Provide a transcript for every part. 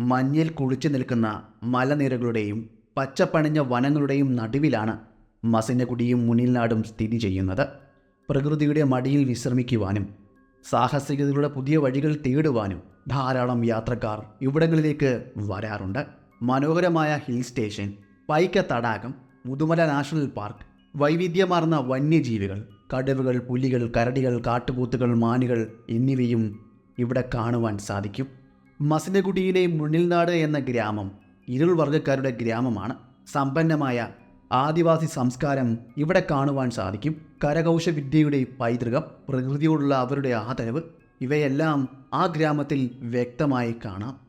മഞ്ഞിൽ കുളിച്ചു നിൽക്കുന്ന മലനിരകളുടെയും പച്ചപ്പണിഞ്ഞ വനങ്ങളുടെയും നടുവിലാണ് മസിനകുടിയും മുനിൽനാടും സ്ഥിതി ചെയ്യുന്നത്. പ്രകൃതിയുടെ മടിയിൽ വിശ്രമിക്കുവാനും സാഹസികതയുടെ പുതിയ വഴികൾ തേടുവാനും ധാരാളം യാത്രക്കാർ ഇവിടങ്ങളിലേക്ക് വരാറുണ്ട്. മനോഹരമായ ഹിൽ സ്റ്റേഷൻ പൈക്ക തടാകം മുതുമല നാഷണൽ പാർക്ക് വൈവിധ്യമാർന്ന വന്യജീവികൾ കടുവകൾ പുലികൾ കരടികൾ കാട്ടുപോത്തുകൾ മാനുകൾ എന്നിവയും ഇവിടെ കാണുവാൻ സാധിക്കും. മസിനഗുഡിയിലെ മുന്നിൽനാട് എന്ന ഗ്രാമം ഇരുൾ വർഗക്കാരുടെ ഗ്രാമമാണ്. സമ്പന്നമായ ആദിവാസി സംസ്കാരം ഇവിടെ കാണുവാൻ സാധിക്കും. കരകൗശവിദ്യയുടെ പൈതൃകം പ്രകൃതിയോടുള്ള അവരുടെ ആദരവ് ഇവയെല്ലാം ആ ഗ്രാമത്തിൽ വ്യക്തമായി കാണാം.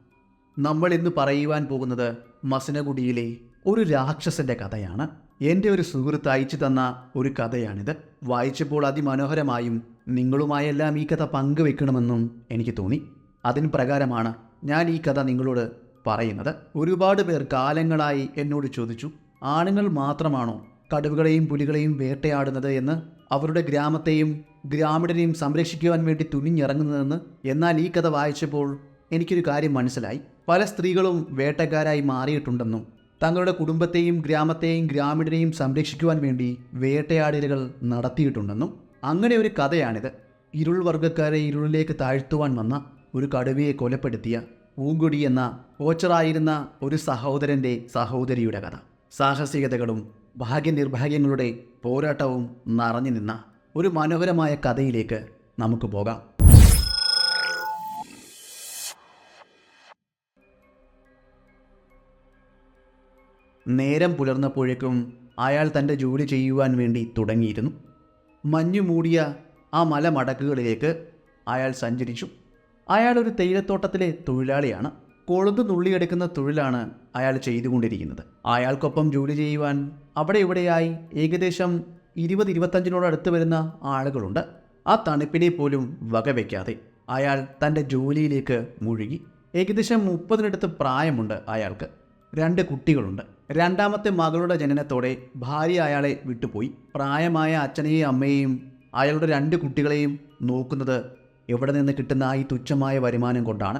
നമ്മൾ ഇന്ന് പറയുവാൻ പോകുന്നത് മസനഗുഡിയിലെ ഒരു രാക്ഷസന്റെ കഥയാണ്. എന്റെ ഒരു സുഹൃത്ത് അയച്ചു തന്ന ഒരു കഥയാണിത്. വായിച്ചപ്പോൾ അതിമനോഹരമായും നിങ്ങളുമായെല്ലാം ഈ കഥ പങ്കുവെക്കണമെന്നും എനിക്ക് തോന്നി. അതിന് പ്രകാരമാണ് ഞാൻ ഈ കഥ നിങ്ങളോട് പറയുന്നത്. ഒരുപാട് പേർ കാലങ്ങളായി എന്നോട് ചോദിച്ചു ആണുങ്ങൾ മാത്രമാണോ കടുവകളെയും പുലികളെയും വേട്ടയാടുന്നത് എന്ന്? അവരുടെ ഗ്രാമത്തെയും ഗ്രാമീണരെയും സംരക്ഷിക്കുവാൻ വേണ്ടി തുനിഞ്ഞിറങ്ങുന്നതെന്ന്? എന്നാൽ ഈ കഥ വായിച്ചപ്പോൾ എനിക്കൊരു കാര്യം മനസ്സിലായി. പല സ്ത്രീകളും വേട്ടക്കാരായി മാറിയിട്ടുണ്ടെന്നും തങ്ങളുടെ കുടുംബത്തെയും ഗ്രാമത്തെയും ഗ്രാമീണരെയും സംരക്ഷിക്കുവാൻ വേണ്ടി വേട്ടയാടലുകൾ നടത്തിയിട്ടുണ്ടെന്നും. അങ്ങനെ ഒരു കഥയാണിത്. ഇരുൾ വർഗക്കാരെ ഇരുളിലേക്ക് താഴ്ത്തുവാൻ വന്ന ഒരു കടുവയെ കൊലപ്പെടുത്തിയ പൂങ്കുടി എന്ന ഓച്ചറായിരുന്ന ഒരു സഹോദരന്റെ സഹോദരിയുടെ കഥ. സാഹസികതകളും ഭാഗ്യനിർഭാഗ്യങ്ങളുടെ പോരാട്ടവും നിറഞ്ഞു നിന്ന ഒരു മനോഹരമായ കഥയിലേക്ക് നമുക്ക് പോകാം. നേരം പുലർന്നപ്പോഴേക്കും അയാൾ തന്റെ ജോലി ചെയ്യുവാൻ വേണ്ടി തുടങ്ങിയിരുന്നു. മഞ്ഞു മൂടിയ ആ മലമടക്കുകളിലേക്ക് അയാൾ സഞ്ചരിച്ചു. അയാൾ ഒരു തേയിലത്തോട്ടത്തിലെ തൊഴിലാളിയാണ്. കൊളുത് നുള്ളിയെടുക്കുന്ന തൊഴിലാണ് അയാൾ ചെയ്തുകൊണ്ടിരിക്കുന്നത്. അയാൾക്കൊപ്പം ജോലി ചെയ്യുവാൻ അവിടെ ഇവിടെയായി ഏകദേശം ഇരുപത് ഇരുപത്തഞ്ചിനോട് അടുത്ത് വരുന്ന ആളുകളുണ്ട്. ആ തണുപ്പിനെ പോലും വകവയ്ക്കാതെ അയാൾ തന്റെ ജോലിയിലേക്ക് മുഴുകി. ഏകദേശം മുപ്പതിനടുത്ത് പ്രായമുണ്ട് അയാൾക്ക്. രണ്ട് കുട്ടികളുണ്ട്. രണ്ടാമത്തെ മകളുടെ ജനനത്തോടെ ഭാര്യ അയാളെ വിട്ടുപോയി. പ്രായമായ അച്ഛനെയും അമ്മയെയും അയാളുടെ രണ്ട് കുട്ടികളെയും നോക്കുന്നത് എവിടെ നിന്ന് കിട്ടുന്ന ഈ തുച്ഛമായ വരുമാനം കൊണ്ടാണ്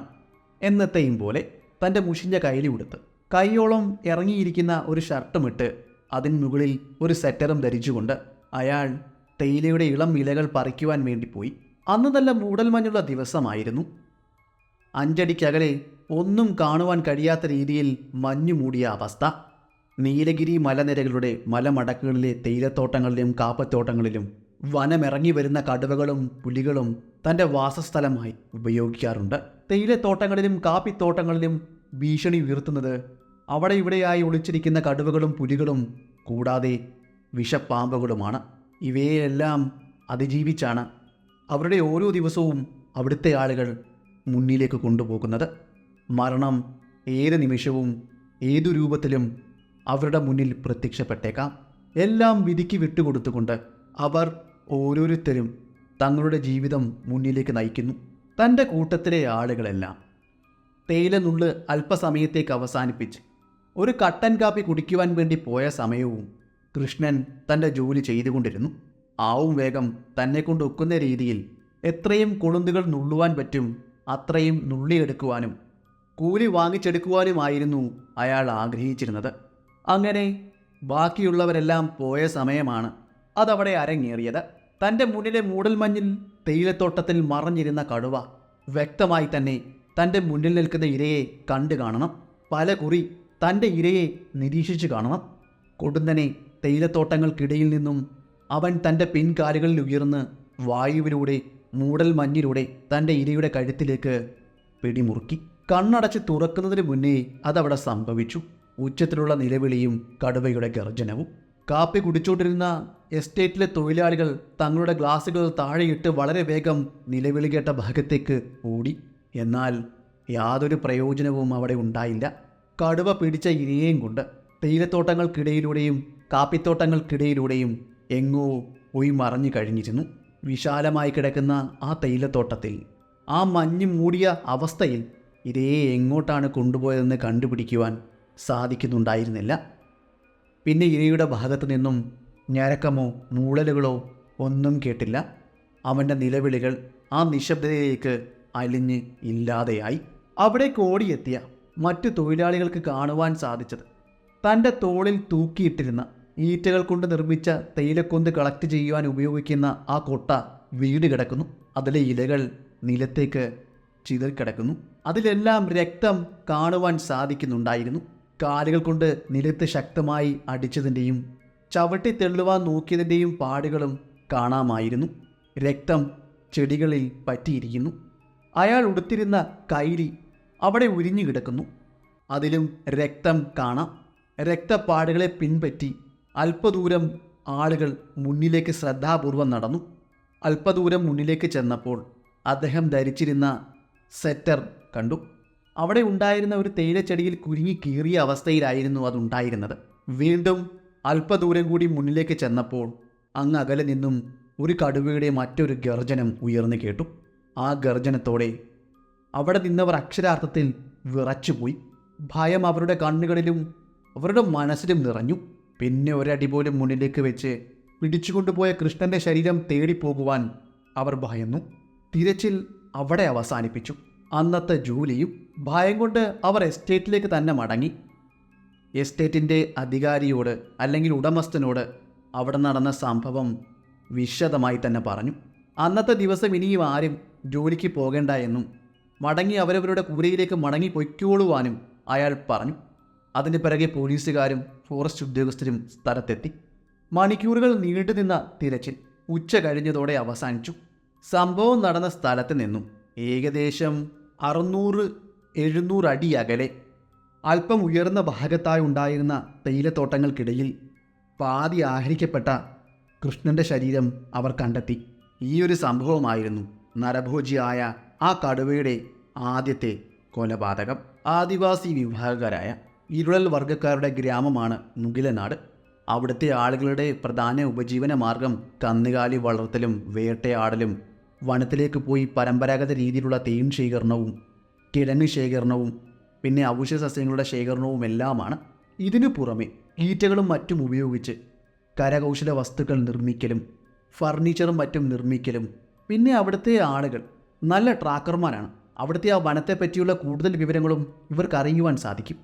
എന്നത്തെയും പോലെ തന്റെ മുഷിഞ്ഞ കൈലി ഉടുത്ത് കൈയോളം ഇറങ്ങിയിരിക്കുന്ന ഒരു ഷർട്ടുമിട്ട് അതിന് മുകളിൽ ഒരു സെറ്ററും ധരിച്ചുകൊണ്ട് അയാൾ തേയിലയുടെ ഇളം ഇലകൾ പറിക്കുവാൻ വേണ്ടി പോയി. അന്ന് നല്ല മൂടൽമഞ്ഞുള്ള ദിവസമായിരുന്നു. അഞ്ചടിക്കകലെ ഒന്നും കാണുവാൻ കഴിയാത്ത രീതിയിൽ മഞ്ഞു മൂടിയ അവസ്ഥ. നീലഗിരി മലനിരകളുടെ മലമടക്കുകളിലെ തേയിലത്തോട്ടങ്ങളിലും കാപ്പത്തോട്ടങ്ങളിലും വനമിറങ്ങി വരുന്ന കടുവകളും പുലികളും തന്റെ വാസസ്ഥലമായി ഉപയോഗിക്കാറുണ്ട്. തേയിലത്തോട്ടങ്ങളിലും കാപ്പിത്തോട്ടങ്ങളിലും ഭീഷണി ഉയർത്തുന്നത് അവിടെ ഇവിടെയായി ഒളിച്ചിരിക്കുന്ന കടുവകളും പുലികളും കൂടാതെ വിഷപ്പാമ്പുകളുമാണ്. ഇവയെല്ലാം അതിജീവിച്ചാണ് അവരുടെ ഓരോ ദിവസവും അവിടുത്തെ ആളുകൾ മുന്നിലേക്ക് കൊണ്ടുപോകുന്നത്. മരണം ഏത് നിമിഷവും ഏതു രൂപത്തിലും അവരുടെ മുന്നിൽ പ്രത്യക്ഷപ്പെട്ടേക്കാം. എല്ലാം വിധിക്ക് വിട്ടുകൊടുത്തുകൊണ്ട് അവർ ഓരോരുത്തരും തങ്ങളുടെ ജീവിതം മുന്നിലേക്ക് നയിക്കുന്നു. തന്റെ കൂട്ടത്തിലെ ആളുകളെല്ലാം തേയില നുള്ള് അല്പസമയത്തേക്ക് അവസാനിപ്പിച്ച് ഒരു കട്ടൻ കാപ്പി കുടിക്കുവാൻ വേണ്ടി പോയ സമയവും കൃഷ്ണൻ തന്റെ ജോലി ചെയ്തുകൊണ്ടിരുന്നു. ആവും വേഗം തന്നെ കൊണ്ട് ഒക്കുന്ന രീതിയിൽ എത്രയും കൊളുന്തുകൾ നുള്ളുവാൻ പറ്റും അത്രയും നുള്ളിയെടുക്കുവാനും കൂലി വാങ്ങിച്ചെടുക്കുവാനുമായിരുന്നു അയാൾ ആഗ്രഹിച്ചിരുന്നത്. അങ്ങനെ ബാക്കിയുള്ളവരെല്ലാം പോയ സമയമാണ് അതവിടെ അരങ്ങേറിയത്. തന്റെ മുന്നിലെ മൂടൽമഞ്ഞിൽ തേയിലത്തോട്ടത്തിൽ മറഞ്ഞിരുന്ന കടുവ വ്യക്തമായി തന്നെ തന്റെ മുന്നിൽ നിൽക്കുന്ന ഇരയെ കണ്ടു കാണണം. പല കുറി തന്റെ ഇരയെ നിരീക്ഷിച്ചു കാണണം. കൊടുന്നനെ തേയിലത്തോട്ടങ്ങൾക്കിടയിൽ നിന്നും അവൻ തന്റെ പിൻകാലുകളിൽ ഉയർന്ന് വായുവിലൂടെ മൂടൽ മഞ്ഞിലൂടെ തന്റെ ഇരയുടെ കഴുത്തിലേക്ക് പിടിമുറുക്കി. കണ്ണടച്ച് തുറക്കുന്നതിന് മുന്നേ അതവിടെ സംഭവിച്ചു. ഉച്ചത്തിലുള്ള നിലവിളിയും കടുവയുടെ ഗർജനവും. കാപ്പി കുടിച്ചുകൊണ്ടിരുന്ന എസ്റ്റേറ്റിലെ തൊഴിലാളികൾ തങ്ങളുടെ ഗ്ലാസുകൾ താഴെയിട്ട് വളരെ വേഗം നിലവിളി കേട്ട ഭാഗത്തേക്ക് ഓടി. എന്നാൽ യാതൊരു പ്രയോജനവും അവിടെ ഉണ്ടായില്ല. കടുവ പിടിച്ച ഇരയെയും കൊണ്ട് തേയിലത്തോട്ടങ്ങൾക്കിടയിലൂടെയും കാപ്പിത്തോട്ടങ്ങൾക്കിടയിലൂടെയും എങ്ങോ പോയി മറഞ്ഞു കഴിഞ്ഞിരുന്നു. വിശാലമായി കിടക്കുന്ന ആ തേയിലത്തോട്ടത്തിൽ ആ മഞ്ഞ് മൂടിയ അവസ്ഥയിൽ ഇരയെ എങ്ങോട്ടാണ് കൊണ്ടുപോയതെന്ന് കണ്ടുപിടിക്കുവാൻ സാധിക്കുന്നുണ്ടായിരുന്നില്ല. പിന്നെ ഇരയുടെ ഭാഗത്തു നിന്നും ഞരക്കമോ മൂളലുകളോ ഒന്നും കേട്ടില്ല. അവന്റെ നിലവിളികൾ ആ നിശബ്ദതയിലേക്ക് അലിഞ്ഞ് ഇല്ലാതെയായി. അവിടേക്ക് ഓടിയെത്തിയ മറ്റു തൊഴിലാളികൾക്ക് കാണുവാൻ സാധിച്ചത് തന്റെ തോളിൽ തൂക്കിയിട്ടിരുന്ന ഈറ്റകൾ കൊണ്ട് നിർമ്മിച്ച തേയിലക്കൊന്ത് കളക്ട് ചെയ്യുവാൻ ഉപയോഗിക്കുന്ന ആ കൊട്ട വീട് കിടക്കുന്നു. അതിലെ ഇലകൾ നിലത്തേക്ക് ചിതറിക്കിടക്കുന്നു. അതിലെല്ലാം രക്തം കാണുവാൻ സാധിക്കുന്നുണ്ടായിരുന്നു. കാലുകൾ കൊണ്ട് നിലത്ത് ശക്തമായി അടിച്ചതിന്റെയും ചവിട്ടി തെള്ളുവാൻ നോക്കിയതിന്റെയും പാടുകളും കാണാമായിരുന്നു. രക്തം ചെടികളിൽ പറ്റിയിരിക്കുന്നു. അയാൾ ഉടുത്തിരുന്ന കൈലി അവിടെ ഉരിഞ്ഞു കിടക്കുന്നു. അതിലും രക്തം കാണാം. രക്തപ്പാടുകളെ പിൻപറ്റി അല്പദൂരം ആളുകൾ മുന്നിലേക്ക് ശ്രദ്ധാപൂർവം നടന്നു. അല്പദൂരം മുന്നിലേക്ക് ചെന്നപ്പോൾ അദ്ദേഹം ധരിച്ചിരുന്ന സെറ്റർ കണ്ടു. അവിടെ ഉണ്ടായിരുന്ന ഒരു തേയിലച്ചെടിയിൽ കുരുങ്ങി കീറിയ അവസ്ഥയിലായിരുന്നു അതുണ്ടായിരുന്നത്. വീണ്ടും അല്പദൂരം കൂടി മുന്നിലേക്ക് ചെന്നപ്പോൾ അങ്ങ് അകലെ നിന്നും ഒരു കടുവയുടെ മറ്റൊരു ഗർജനം ഉയർന്നു കേട്ടു. ആ ഗർജനത്തോടെ അവിടെ നിന്നവർ അക്ഷരാർത്ഥത്തിൽ വിറച്ചുപോയി. ഭയം അവരുടെ കണ്ണുകളിലും അവരുടെ മനസ്സിലും നിറഞ്ഞു. പിന്നെ ഒരടി പോലും മുന്നിലേക്ക് വെച്ച് പിടിച്ചുകൊണ്ടുപോയ കൃഷ്ണന്റെ ശരീരം തേടിപ്പോകുവാൻ അവർ ഭയന്നു. തിരച്ചിൽ അവിടെ അവസാനിപ്പിച്ചു. അന്നത്തെ ജോലിയും ഭയം കൊണ്ട് അവർ എസ്റ്റേറ്റിലേക്ക് തന്നെ മടങ്ങി. എസ്റ്റേറ്റിന്റെ അധികാരിയോട് അല്ലെങ്കിൽ ഉടമസ്ഥനോട് അവിടെ നടന്ന സംഭവം വിശദമായി തന്നെ പറഞ്ഞു. അന്നത്തെ ദിവസം ഇനിയും ആരും ജോലിക്ക് പോകേണ്ട എന്നും മടങ്ങി അവരവരുടെ കൂരയിലേക്ക് മടങ്ങി പൊയ്ക്കോളുവാനും അയാൾ പറഞ്ഞു. അതിന് പിറകെ പോലീസുകാരും ഫോറസ്റ്റ് ഉദ്യോഗസ്ഥരും സ്ഥലത്തെത്തി. മണിക്കൂറുകൾ നീണ്ടുനിന്ന തിരച്ചിൽ ഉച്ച കഴിഞ്ഞതോടെ അവസാനിച്ചു. സംഭവം നടന്ന സ്ഥലത്ത് നിന്നും ഏകദേശം അറുന്നൂറ് എഴുന്നൂറ് അടി അകലെ അല്പം ഉയർന്ന ഭാഗത്തായി ഉണ്ടായിരുന്ന തേയിലത്തോട്ടങ്ങൾക്കിടയിൽ പാതി ആഹരിക്കപ്പെട്ട കൃഷ്ണന്റെ ശരീരം അവർ കണ്ടെത്തി. ഈ ഒരു സംഭവമായിരുന്നു നരഭോജിയായ ആ കടുവയുടെ ആദ്യത്തെ കൊലപാതകം. ആദിവാസി വിഭാഗക്കാരായ ഇരുളൽ വർഗക്കാരുടെ ഗ്രാമമാണ് മുഗിലനാട് അവിടുത്തെ ആളുകളുടെ പ്രധാന ഉപജീവന മാർഗം കന്നുകാലി വളർത്തലും വേട്ടയാടലും വനത്തിലേക്ക് പോയി പരമ്പരാഗത രീതിയിലുള്ള തേൻ ശേഖരണവും കിഴങ്ങ് ശേഖരണവും പിന്നെ അവശ്യ സസ്യങ്ങളുടെ ശേഖരണവും എല്ലാമാണ് ഇതിനു പുറമെ ഈറ്റകളും മറ്റും ഉപയോഗിച്ച് കരകൗശല വസ്തുക്കൾ നിർമ്മിക്കലും ഫർണിച്ചറും മറ്റും നിർമ്മിക്കലും. പിന്നെ അവിടുത്തെ ആളുകൾ നല്ല ട്രാക്കർമാരാണ്. അവിടുത്തെ ആ വനത്തെ പറ്റിയുള്ള കൂടുതൽ വിവരങ്ങളും ഇവർക്ക് അറിയുവാൻ സാധിക്കും.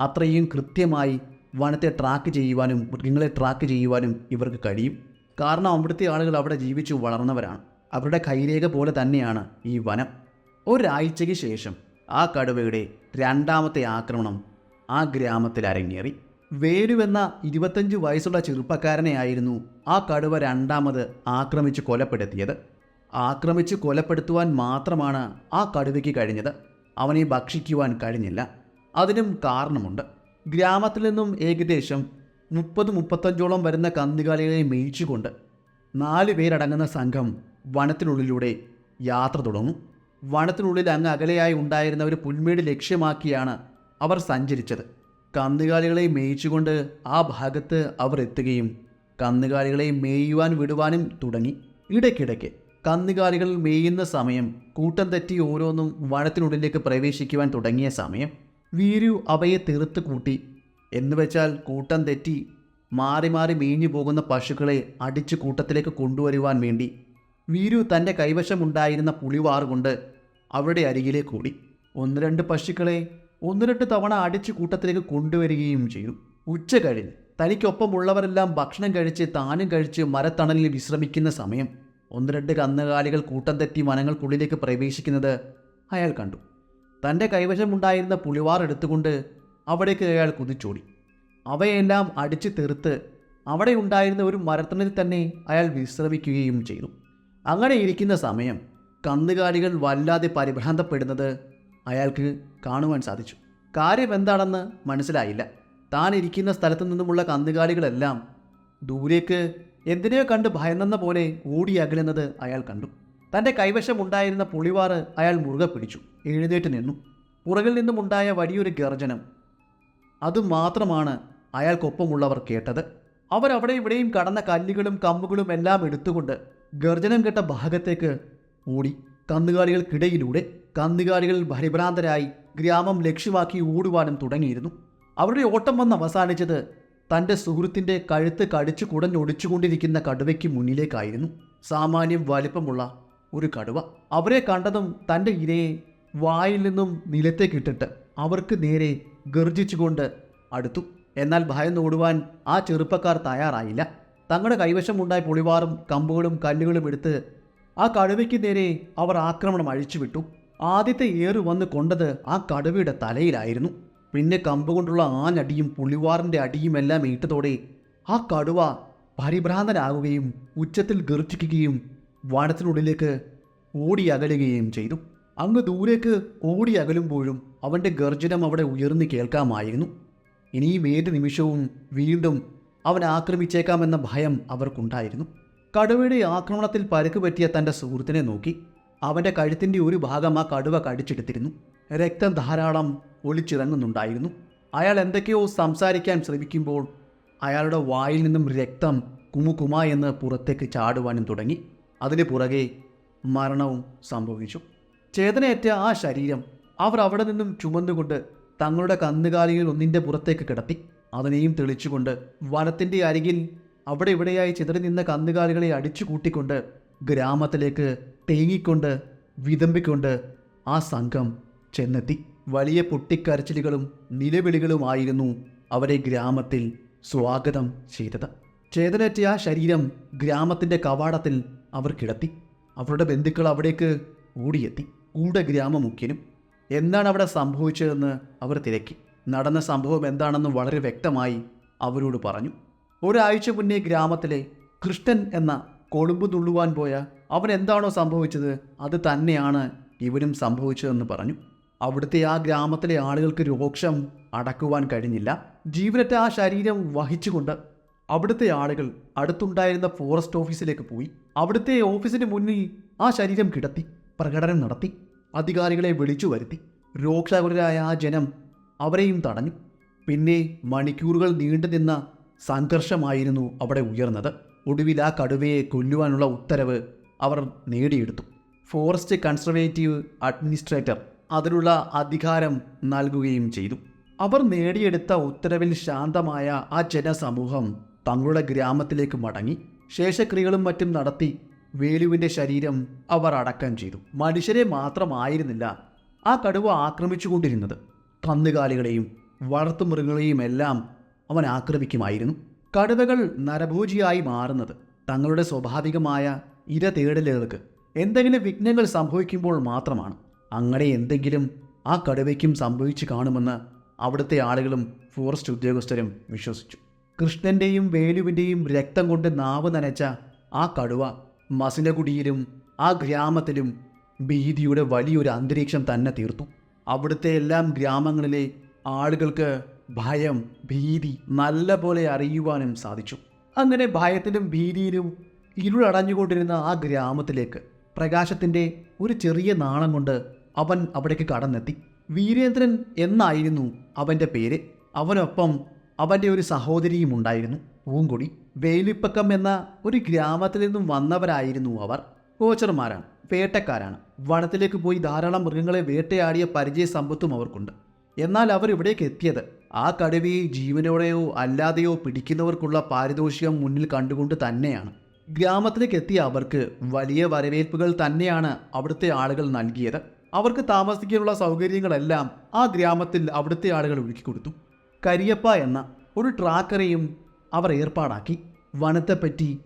അത്രയും കൃത്യമായി വനത്തെ ട്രാക്ക് ചെയ്യുവാനും മൃഗങ്ങളെ ട്രാക്ക് ചെയ്യുവാനും ഇവർക്ക് കഴിയും. കാരണം അവിടുത്തെ ആളുകൾ അവിടെ ജീവിച്ചു വളർന്നവരാണ്. അവരുടെ കൈരേഖ പോലെ തന്നെയാണ് ഈ വനം. ഒരാഴ്ചയ്ക്ക് ശേഷം ആ കടുവയുടെ രണ്ടാമത്തെ ആക്രമണം ആ ഗ്രാമത്തിൽ അരങ്ങേറി. വേരുവെന്ന ഇരുപത്തഞ്ച് വയസ്സുള്ള ചെറുപ്പക്കാരനെയായിരുന്നു ആ കടുവ രണ്ടാമത് ആക്രമിച്ച് കൊലപ്പെടുത്തിയത്. ആക്രമിച്ച് കൊലപ്പെടുത്തുവാൻ മാത്രമാണ് ആ കടുവയ്ക്ക് കഴിഞ്ഞത്. അവനെ ഭക്ഷിക്കുവാൻ കഴിഞ്ഞില്ല. അതിനും കാരണമുണ്ട്. ഗ്രാമത്തിൽ നിന്നും ഏകദേശം മുപ്പത് മുപ്പത്തഞ്ചോളം വരുന്ന കന്നുകാലികളെ മേയിച്ചുകൊണ്ട് നാല് പേരടങ്ങുന്ന സംഘം വനത്തിനുള്ളിലൂടെ യാത്ര തുടങ്ങും. വനത്തിനുള്ളിൽ അങ്ങ് അകലെയായി ഉണ്ടായിരുന്ന ഒരു പുൽമേട് ലക്ഷ്യമാക്കിയാണ് അവർ സഞ്ചരിച്ചത്. കന്നുകാലികളെ മേയിച്ചുകൊണ്ട് ആ ഭാഗത്ത് അവർ എത്തുകയും കന്നുകാലികളെ മേയുവാൻ വിടുവാനും തുടങ്ങി. ഇടയ്ക്കിടയ്ക്ക് കന്നുകാലികൾ മേയുന്ന സമയം കൂട്ടം തെറ്റി ഓരോന്നും വനത്തിനുള്ളിലേക്ക് പ്രവേശിക്കുവാൻ തുടങ്ങിയ സമയം വീരു അവയെ തീർത്ത് കൂട്ടി. എന്നുവെച്ചാൽ കൂട്ടം തെറ്റി മാറി മാറി മേഞ്ഞു പോകുന്ന പശുക്കളെ അടിച്ച് കൂട്ടത്തിലേക്ക് കൊണ്ടുവരുവാൻ വേണ്ടി. വീരു തന്റെ കൈവശമുണ്ടായിരുന്ന പുളിവാറ് കൊണ്ട് അവരുടെ അരികിലേക്ക് ഓടി ഒന്ന് രണ്ട് പശുക്കളെ ഒന്ന് രണ്ട് തവണ അടിച്ച് കൂട്ടത്തിലേക്ക് കൊണ്ടുവരികയും ചെയ്തു. ഉച്ച കഴിഞ്ഞ് തനിക്കൊപ്പമുള്ളവരെല്ലാം ഭക്ഷണം കഴിച്ച് താനും കഴിച്ച് മരത്തണലിൽ വിശ്രമിക്കുന്ന സമയം ഒന്ന് രണ്ട് കന്നുകാലികൾ കൂട്ടം തെറ്റി വനങ്ങൾക്കുള്ളിലേക്ക് പ്രവേശിക്കുന്നത് അയാൾ കണ്ടു. തന്റെ കൈവശമുണ്ടായിരുന്ന പുളിവാർ എടുത്തുകൊണ്ട് അവിടേക്ക് അയാൾ കുതിച്ചോടി. അവയെല്ലാം അടിച്ച് തെറുത്ത് അവിടെ ഉണ്ടായിരുന്ന ഒരു മരത്തണലിൽ തന്നെ അയാൾ വിശ്രമിക്കുകയും ചെയ്തു. അങ്ങനെ ഇരിക്കുന്ന സമയം കന്നുകാലികൾ വല്ലാതെ പരിഭ്രാന്തപ്പെടുന്നത് അയാൾക്ക് കാണുവാൻ സാധിച്ചു. കാര്യം എന്താണെന്ന് മനസ്സിലായില്ല. താൻ ഇരിക്കുന്ന സ്ഥലത്തു നിന്നുമുള്ള കന്നുകാലികളെല്ലാം ദൂരേക്ക് എന്തിനെയോ കണ്ട് ഭയന്നെന്ന പോലെ ഓടി അകലുന്നത് അയാൾ കണ്ടു. തന്റെ കൈവശമുണ്ടായിരുന്ന പുളിവാറ് അയാൾ മുറുകെ പിടിച്ചു. എഴുന്നേറ്റ് നിന്നു. പുറകിൽ നിന്നുമുണ്ടായ വലിയൊരു ഗർജനം. അതുമാത്രമാണ് അയാൾക്കൊപ്പമുള്ളവർ കേട്ടത്. അവരവിടെ ഇവിടെയും കടന്ന കല്ലുകളും കമ്പുകളും എല്ലാം എടുത്തുകൊണ്ട് ഗർജനം കേട്ട ഭാഗത്തേക്ക് ഓടി കന്നുകാലികൾക്കിടയിലൂടെ കന്നുകാലികൾ പരിഭ്രാന്തരായി ഗ്രാമം ലക്ഷ്യമാക്കി ഓടുവാനും തുടങ്ങിയിരുന്നു. അവരുടെ ഓട്ടം വന്ന് അവസാനിച്ചത് തന്റെ സുഹൃത്തിന്റെ കഴുത്ത് കടിച്ചു കുടഞ്ഞൊടിച്ചുകൊണ്ടിരിക്കുന്ന കടുവയ്ക്ക് മുന്നിലേക്കായിരുന്നു. സാമാന്യം വലിപ്പമുള്ള ഒരു കടുവ. അവരെ കണ്ടതും തന്റെ ഇരയെ വായിൽ നിന്നും നിലത്തേക്കിട്ടിട്ട് അവർക്ക് നേരെ ഗർജിച്ചുകൊണ്ട് അടുത്തു. എന്നാൽ ഭയന്നോടുവാൻ ആ ചെറുപ്പക്കാർ തയ്യാറായില്ല. തങ്ങളുടെ കൈവശമുണ്ടായ പൊളിവാറും കമ്പുകളും കല്ലുകളും എടുത്ത് ആ കടുവയ്ക്ക് നേരെ അവർ ആക്രമണം അഴിച്ചുവിട്ടു. ആദ്യത്തെ ഏറ് വന്ന് കൊണ്ടത് ആ കടുവയുടെ തലയിലായിരുന്നു. പിന്നെ കമ്പ് കൊണ്ടുള്ള ആഞ്ഞടിയും പുളിവാറിന്റെ അടിയുമെല്ലാം ഏറ്റതോടെ ആ കടുവ പരിഭ്രാന്തനാകുകയും ഉച്ചത്തിൽ ഗർജിക്കുകയും വനത്തിനുള്ളിലേക്ക് ഓടി അകലുകയും ചെയ്തു. അങ്ങ് ദൂരേക്ക് ഓടി അകലുമ്പോഴും അവന്റെ ഗർജനം അവിടെ ഉയർന്നു കേൾക്കാമായിരുന്നു. ഇനിയും ഏത് നിമിഷവും വീണ്ടും അവൻ ആക്രമിച്ചേക്കാമെന്ന ഭയം അവർക്കുണ്ടായിരുന്നു. കടുവയുടെ ആക്രമണത്തിൽ പരുക്ക് പറ്റിയ തന്റെ സുഹൃത്തിനെ നോക്കി. അവന്റെ കഴുത്തിന്റെ ഒരു ഭാഗം ആ കടുവ കടിച്ചെടുത്തിരുന്നു. രക്തം ധാരാളം ഒളിച്ചിറങ്ങുന്നുണ്ടായിരുന്നു. അയാൾ എന്തൊക്കെയോ സംസാരിക്കാൻ ശ്രമിക്കുമ്പോൾ അയാളുടെ വായിൽ നിന്നും രക്തം കുമുകുമ എന്ന് പുറത്തേക്ക് ചാടുവാനും തുടങ്ങി. അതിന് പുറകെ മരണവും സംഭവിച്ചു. ചേതനയേറ്റ ആ ശരീരം അവർ അവിടെ നിന്നും ചുമന്നുകൊണ്ട് തങ്ങളുടെ കന്നുകാലികൾ ഒന്നിന്റെ പുറത്തേക്ക് കിടത്തി. അതിനെയും തെളിച്ചുകൊണ്ട് വനത്തിന്റെ അരികിൽ അവിടെ ഇവിടെയായി ചിതറി നിന്ന കന്നുകാലികളെ അടിച്ചു കൂട്ടിക്കൊണ്ട് ഗ്രാമത്തിലേക്ക് തേങ്ങിക്കൊണ്ട് വിതമ്പിക്കൊണ്ട് ആ സംഘം ചെന്നെത്തി. വലിയ പൊട്ടിക്കരച്ചിലുകളും നിലവിളികളുമായിരുന്നു അവരെ ഗ്രാമത്തിൽ സ്വാഗതം ചെയ്തത്. ചേതനേറ്റ ആ ശരീരം ഗ്രാമത്തിന്റെ കവാടത്തിൽ അവർ കിടത്തി. അവരുടെ ബന്ധുക്കൾ അവിടേക്ക് ഓടിയെത്തി. കൂടെ ഗ്രാമമുഖ്യനും. എന്താണ് അവിടെ സംഭവിച്ചതെന്ന് അവർ തിരക്കി. നടന്ന സംഭവം എന്താണെന്ന് വളരെ വ്യക്തമായി അവരോട് പറഞ്ഞു. ഒരാഴ്ച മുന്നേ ഗ്രാമത്തിലെ കൃഷ്ണൻ എന്ന കൊളുമ്പ് തുള്ളുവാൻ പോയ അവൻ എന്താണോ സംഭവിച്ചത് അത് തന്നെയാണ് ഇവനും സംഭവിച്ചതെന്ന് പറഞ്ഞു. അവിടുത്തെ ആ ഗ്രാമത്തിലെ ആളുകൾക്ക് രോക്ഷം അടക്കുവാൻ കഴിഞ്ഞില്ല. ജീവനറ്റ ആ ശരീരം വഹിച്ചുകൊണ്ട് അവിടുത്തെ ആളുകൾ അടുത്തുണ്ടായിരുന്ന ഫോറസ്റ്റ് ഓഫീസിലേക്ക് പോയി. അവിടുത്തെ ഓഫീസിന് മുന്നിൽ ആ ശരീരം കിടത്തി പ്രകടനം നടത്തി അധികാരികളെ വിളിച്ചു വരുത്തി. രോക്ഷാകുലരായ ആ ജനം അവരെയും തടഞ്ഞു. പിന്നെ മണിക്കൂറുകൾ നീണ്ടുനിന്ന സംഘർഷമായിരുന്നു അവിടെ ഉയർന്നത്. ഒടുവിൽ ആ കടുവയെ കൊല്ലുവാനുള്ള ഉത്തരവ് അവർ നേടിയെടുത്തു. ഫോറസ്റ്റ് കൺസർവേറ്റീവ് അഡ്മിനിസ്ട്രേറ്റർ അതിനുള്ള അധികാരം നൽകുകയും ചെയ്തു. അവർ നേടിയെടുത്ത ഉത്തരവിൽ ശാന്തമായ ആ ജനസമൂഹം തങ്ങളുടെ ഗ്രാമത്തിലേക്ക് മടങ്ങി. ശേഷക്രിയകളും മറ്റും നടത്തി വേലുവിന്റെ ശരീരം അവർ അടക്കം ചെയ്തു. മനുഷ്യരെ മാത്രമായിരുന്നില്ല ആ കടുവ ആക്രമിച്ചുകൊണ്ടിരുന്നത്. കന്നുകാലികളെയും വളർത്തുമൃഗങ്ങളെയും എല്ലാം അവൻ ആക്രമിക്കുമായിരുന്നു. കടുവകൾ നരഭോജിയായി മാറുന്നത് തങ്ങളുടെ സ്വാഭാവികമായ ഇര തേടലുകൾക്ക് എന്തെങ്കിലും വിഘ്നങ്ങൾ സംഭവിക്കുമ്പോൾ മാത്രമാണ്. അങ്ങനെ എന്തെങ്കിലും ആ കടുവയ്ക്കും സംഭവിച്ചു കാണുമെന്ന് അവിടുത്തെ ആളുകളും ഫോറസ്റ്റ് ഉദ്യോഗസ്ഥരും വിശ്വസിച്ചു. കൃഷ്ണന്റെയും വേലുവിന്റെയും രക്തം കൊണ്ട് നാവ് നനച്ച ആ കടുവ മസിനകുടിയിലും ആ ഗ്രാമത്തിലും ഭീതിയുടെ വലിയൊരു അന്തരീക്ഷം തന്നെ തീർത്തു. അവിടുത്തെ എല്ലാം ഗ്രാമങ്ങളിലെ ആളുകൾക്ക് ഭയം ഭീതി നല്ലപോലെ അറിയുവാനും സാധിച്ചു. അങ്ങനെ ഭയത്തിലും ഭീതിയിലും ഇരുളടഞ്ഞുകൊണ്ടിരുന്ന ആ ഗ്രാമത്തിലേക്ക് പ്രകാശത്തിന്റെ ഒരു ചെറിയ നാണം കൊണ്ട് അവൻ അവിടേക്ക് കടന്നെത്തി. വീരേന്ദ്രൻ എന്നായിരുന്നു അവന്റെ പേര്. അവനൊപ്പം അവന്റെ ഒരു സഹോദരിയും ഉണ്ടായിരുന്നു. പൂങ്കൊടി വേലിപ്പക്കം എന്ന ഒരു ഗ്രാമത്തിൽ നിന്നും വന്നവരായിരുന്നു അവർ. കോച്ചർമാരാണ് വേട്ടക്കാരാണ്. വനത്തിലേക്ക് പോയി ധാരാളം മൃഗങ്ങളെ വേട്ടയാടിയ പരിചയ സമ്പത്തും അവർക്കുണ്ട്. എന്നാൽ അവർ ഇവിടേക്ക് എത്തിയത് ആ കടുവി ജീവനോടെയോ അല്ലാതെയോ പിടിക്കുന്നവർക്കുള്ള പാരിതോഷികം മുന്നിൽ കണ്ടുകൊണ്ട് തന്നെയാണ്. ഗ്രാമത്തിലേക്ക് എത്തിയ അവർക്ക് വലിയ വരവേൽപ്പുകൾ തന്നെയാണ് അവിടുത്തെ ആളുകൾ നൽകിയത്. അവർക്ക് താമസിക്കാനുള്ള സൗകര്യങ്ങളെല്ലാം ആ ഗ്രാമത്തിൽ അവിടുത്തെ ആളുകൾ ഒരുക്കി കൊടുത്തു. കരിയപ്പ എന്ന ഒരു ട്രാക്കറെയും അവർ ഏർപ്പാടാക്കി. വനത്തെപ്പറ്റി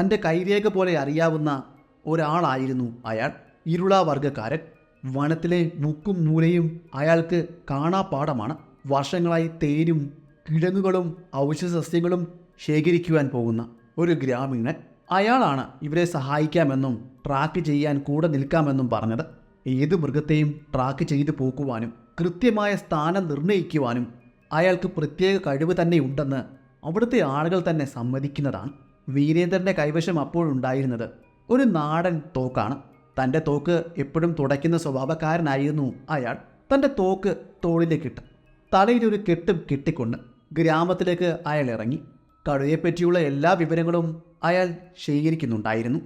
തന്റെ കൈരേഖ പോലെ അറിയാവുന്ന ഒരാളായിരുന്നു അയാൾ. ഇരുളാവർഗക്കാരൻ വനത്തിലെ മുക്കും മൂലയും അയാൾക്ക് കാണാപ്പാടമാണ് വർഷങ്ങളായി തേനും കിഴങ്ങുകളും ഔഷധസസ്യങ്ങളും ശേഖരിക്കുവാൻ പോകുന്ന ഒരു ഗ്രാമീണൻ അയാളാണ് ഇവരെ സഹായിക്കാമെന്നും ട്രാക്ക് ചെയ്യാൻ കൂടെ നിൽക്കാമെന്നും പറഞ്ഞത്. ഏത് മൃഗത്തെയും ട്രാക്ക് ചെയ്തു പോക്കുവാനും കൃത്യമായ സ്ഥാനം നിർണയിക്കുവാനും അയാൾക്ക് പ്രത്യേക കഴിവ് തന്നെ ഉണ്ടെന്ന് അവിടുത്തെ ആളുകൾ തന്നെ സമ്മതിക്കുന്നതാണ് വീരേന്ദ്രന്റെ കൈവശം അപ്പോഴുണ്ടായിരുന്നത്. ഒരു നാടൻ തോക്കാണ്. തന്റെ തോക്ക് എപ്പോഴും തുടയ്ക്കുന്ന സ്വഭാവക്കാരനായിരുന്നു അയാൾ. തന്റെ തോക്ക് തോളിലേക്കിട്ട് തലയിലൊരു കെട്ടും കെട്ടിക്കൊണ്ട് ഗ്രാമത്തിലേക്ക് അയാൾ ഇറങ്ങി. കടുവയെപ്പറ്റിയുള്ള എല്ലാ വിവരങ്ങളും അയാൾ ശേഖരിക്കുന്നുണ്ടായിരുന്നു.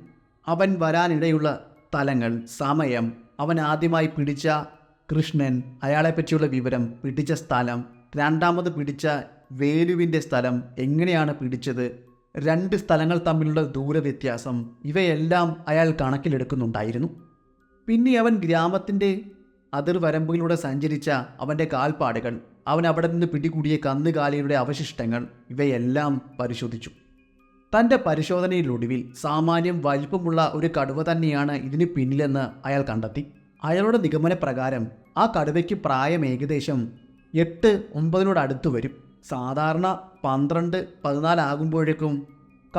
അവൻ വരാനിടയുള്ള തലങ്ങൾ സമയം അവൻ ആദ്യമായി പിടിച്ച കൃഷ്ണൻ അയാളെപ്പറ്റിയുള്ള വിവരം പിടിച്ച സ്ഥലം രണ്ടാമത് പിടിച്ച വേലുവിന്റെ സ്ഥലം എങ്ങനെയാണ് പിടിച്ചത് രണ്ട് സ്ഥലങ്ങൾ തമ്മിലുള്ള ദൂരവ്യത്യാസം ഇവയെല്ലാം അയാൾ കണക്കിലെടുക്കുന്നുണ്ടായിരുന്നു. പിന്നെ അവൻ ഗ്രാമത്തിന്റെ അതിർവരമ്പുകളിലൂടെ സഞ്ചരിച്ച അവന്റെ കാൽപ്പാടുകൾ അവൻ അവിടെ നിന്ന് പിടികൂടിയ കന്നുകാലിയുടെ അവശിഷ്ടങ്ങൾ ഇവയെല്ലാം പരിശോധിച്ചു. തന്റെ പരിശോധനയിലൊടുവിൽ സാമാന്യം വലിപ്പമുള്ള ഒരു കടുവ തന്നെയാണ് ഇതിന് പിന്നിലെന്ന് അയാൾ കണ്ടെത്തി. അയാളുടെ നിഗമനപ്രകാരം ആ കടുവയ്ക്ക് പ്രായം ഏകദേശം എട്ട് ഒമ്പതിനോട് അടുത്ത് വരും. സാധാരണ പന്ത്രണ്ട് പതിനാലാകുമ്പോഴേക്കും